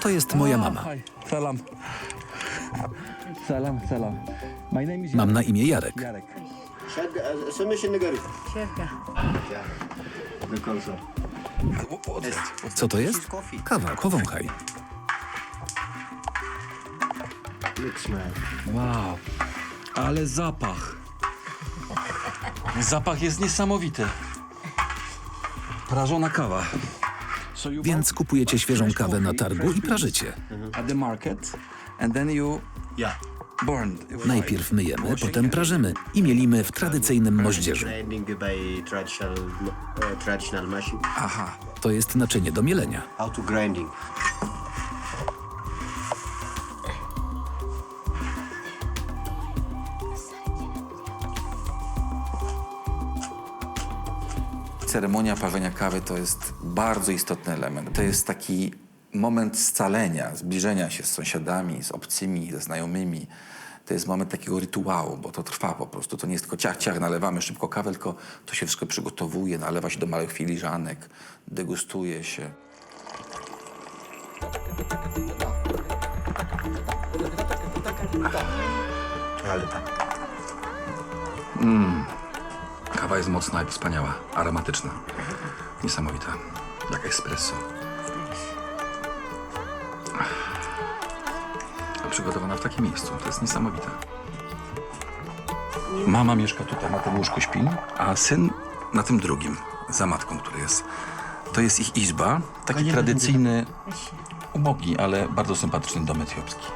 To jest moja mama. Salam. Salam, salam. Mam na imię Jarek. Jarek. Co to jest? Kawa, powąchaj. Wow, ale zapach. Zapach jest niesamowity. Prażona kawa. Więc kupujecie świeżą kawę na targu i prażycie. Najpierw myjemy, potem prażymy i mielimy w tradycyjnym moździerzu. Machine. Aha. To jest naczynie do mielenia. Ceremonia parzenia kawy to jest bardzo istotny element. To jest taki moment scalenia, zbliżenia się z sąsiadami, z obcymi, ze znajomymi. To jest moment takiego rytuału, bo to trwa po prostu. To nie jest tylko ciach, ciach, nalewamy szybko kawę, tylko to się wszystko przygotowuje, nalewa się do małych filiżanek, degustuje się. Kawa jest mocna i wspaniała, aromatyczna. Niesamowita. Jak espresso. A Przygotowana w takim miejscu. To jest niesamowite. Mama mieszka tutaj, na tym łóżku śpi, a syn na tym drugim, za matką, który jest. To jest ich izba, taki tradycyjny, ubogi, ale bardzo sympatyczny dom etiopski.